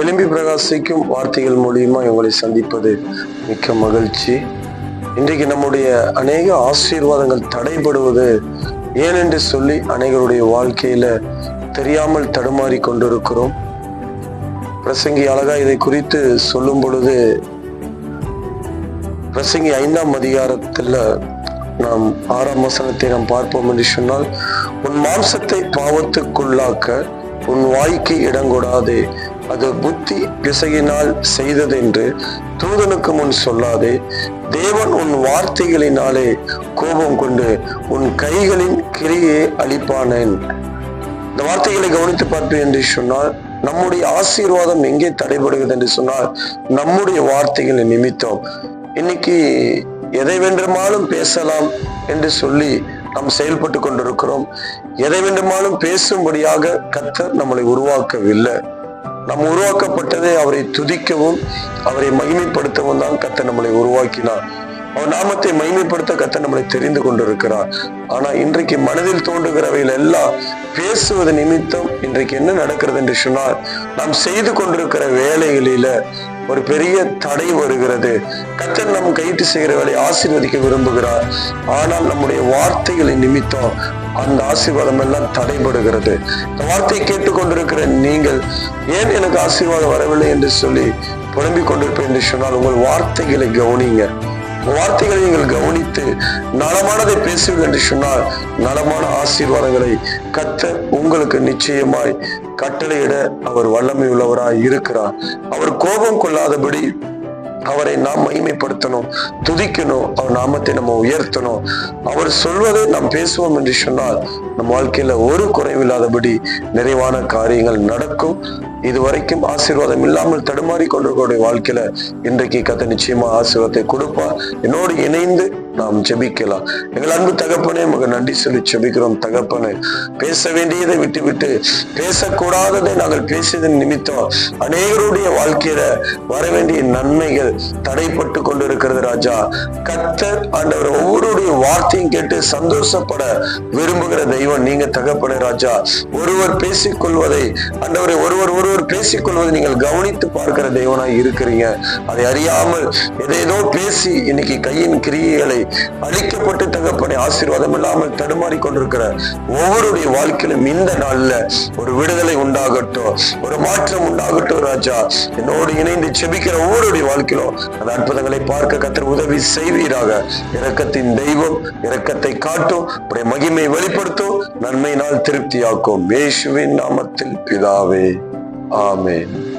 எலும்பி பிரகாசிக்கும் வார்த்தைகள் மூலியமா உங்களை சந்திப்பது மிக்க மகிழ்ச்சி. இன்றைக்கு நம்முடைய அநேக ஆசீர்வாதங்கள் தடைபடுவது ஏனென்று சொல்லி அநேகருடைய வாழ்க்கையில தெரியாமல் தடுமாறி கொண்டிருக்கிறோம். பிரசங்கி அழகா இதை குறித்து சொல்லும் பொழுது பிரசங்கி ஐந்தாம் அதிகாரத்துல நாம் ஆறாம் வசனத்தை நாம் பார்ப்போம் என்று சொன்னால் உன் மாம்சத்தை பாவத்துக்குள்ளாக்க உன் வாய்க்கு இடங்கொடாதே அது புத்தி திசையினால் செய்ததென்று தூதனுக்கு முன் சொல்லாதே. தேவன் உன் வார்த்தைகளினாலே கோபம் கொண்டு உன் கைகளின் கிரியை அளிப்பானேன் இந்த வார்த்தைகளை கவனித்து பார்ப்பேன் என்று சொன்னால் நம்முடைய ஆசீர்வாதம் எங்கே தடைபடுகிறது என்று சொன்னால் நம்முடைய வார்த்தைகளின் நிமித்தம். இன்னைக்கு எதை வேண்டுமானாலும் பேசலாம் என்று சொல்லி நாம் செயல்பட்டு கொண்டிருக்கிறோம். எதை வேண்டுமானாலும் பேசும்படியாக கத்தர் நம்மளை உருவாக்கவில்லை. நாம் உருவாக்கப்பட்டது அவரை துதிக்கவும் அவரை மகிமைப்படுத்தவும் தான் கத்த நம்மளை உருவாக்கினார். அவர் நாமத்தை மகிமைப்படுத்த கத்த நம்மளை தெரிந்து கொண்டிருக்கிறார். ஆனா இன்றைக்கு மனதில் தோன்றுகிறவையில் எல்லாம் பேசுவது நிமித்தம் இன்றைக்கு என்ன நடக்கிறது என்று சொன்னால் நாம் செய்து கொண்டிருக்கிற வேலைகளில ஒரு பெரிய தடை வருகிறது. கத்தர் நம் கைட்டு செய்கிறவர்களை ஆசீர்வதிக்க விரும்புகிறார். ஆனால் நம்முடைய வார்த்தைகளின் நிமித்தம் அந்த ஆசீர்வாதம் எல்லாம் தடைபடுகிறது. இந்த வார்த்தையை கேட்டுக்கொண்டிருக்கிற நீங்கள் ஏன் எனக்கு ஆசீர்வாதம் வரவில்லை என்று சொல்லி புலம்பிக் கொண்டிருப்பேன் என்று சொன்னால் உங்கள் வார்த்தைகளை கவனிங்க வார்த்தைகளை நீங்கள் கவனித்து நலமானதை பேசுவீர்கள் என்று சொன்னால் நலமான ஆசீர்வாதங்களை கத்த உங்களுக்கு நிச்சயமாய் கட்டளையிட அவர் வல்லமை உள்ளவராய் இருக்கிறார். அவர் கோபம் கொள்ளாதபடி அவரை நாம் மகிமைப்படுத்தணும் துதிக்கணும் அவர் நாமத்தை நம்ம உயர்த்தணும். அவர் சொல்வதை நாம் பேசுவோம் என்று சொன்னால் நம் வாழ்க்கையில ஒரு குறைவில்லாதபடி நிறைவான காரியங்கள் நடக்கும். இதுவரைக்கும் ஆசீர்வாதம் இல்லாமல் தடுமாறி கொண்டிருக்கக்கூடிய வாழ்க்கையில இன்றைக்கு கத்த நிச்சயமா ஆசீர்வாதத்தை கொடுப்பா என்னோடு இணைந்து நாம் ஜெபிக்கலாம். எங்கள் அன்பு தகப்பனே உமக்கு நன்றி சொல்லி ஜெபிக்கிறோம் தகப்பனே. பேச வேண்டியதை விட்டு விட்டு பேசக்கூடாததை நாங்கள் பேசியதன் நிமித்தம் அநேகருடைய வாழ்க்கையில வர வேண்டிய நன்மைகள் தடைப்பட்டு கொண்டிருக்கிறது ராஜா. கத்தர் ஆண்டவர் ஒவ்வொரு வார்த்தையும் கேட்டு சந்தோஷப்பட விரும்புகிற தெய்வம் நீங்க தகப்பன ராஜா. ஒருவர் பேசிக்கொள்வதை அந்தவரை ஒருவர் ஒருவர் பேசிக்கொள்வதை நீங்கள் கவனித்து பார்க்கிற தெய்வனா இருக்கிறீங்க. அதை அறியாமல் எதேதோ பேசி இன்னைக்கு கையின் கிரியைகளை அழிக்கப்பட்டு தகப்பனை ஆசீர்வாதம் இல்லாமல் தடுமாறி கொண்டிருக்கிற ஒவ்வொருடைய வாழ்க்கையிலும் இந்த நாள்ல ஒரு விடுதலை உண்டாகட்டும் ஒரு மாற்றம் உண்டாகட்டும் ராஜா. என்னோடு இணைந்து செபிக்கிற ஒவ்வொருடைய வாழ்க்கையிலும் அந்த அற்புதங்களை பார்க்க கத்திர உதவி செய்வீராக. இறக்கத்தின் தெய்வம் இரக்கத்தை காட்டும் உடைய மகிமை வெளிப்படுத்தும் நன்மையினால் திருப்தியாக்கும். இயேசுவின் நாமத்தில் பிதாவே ஆமேன்.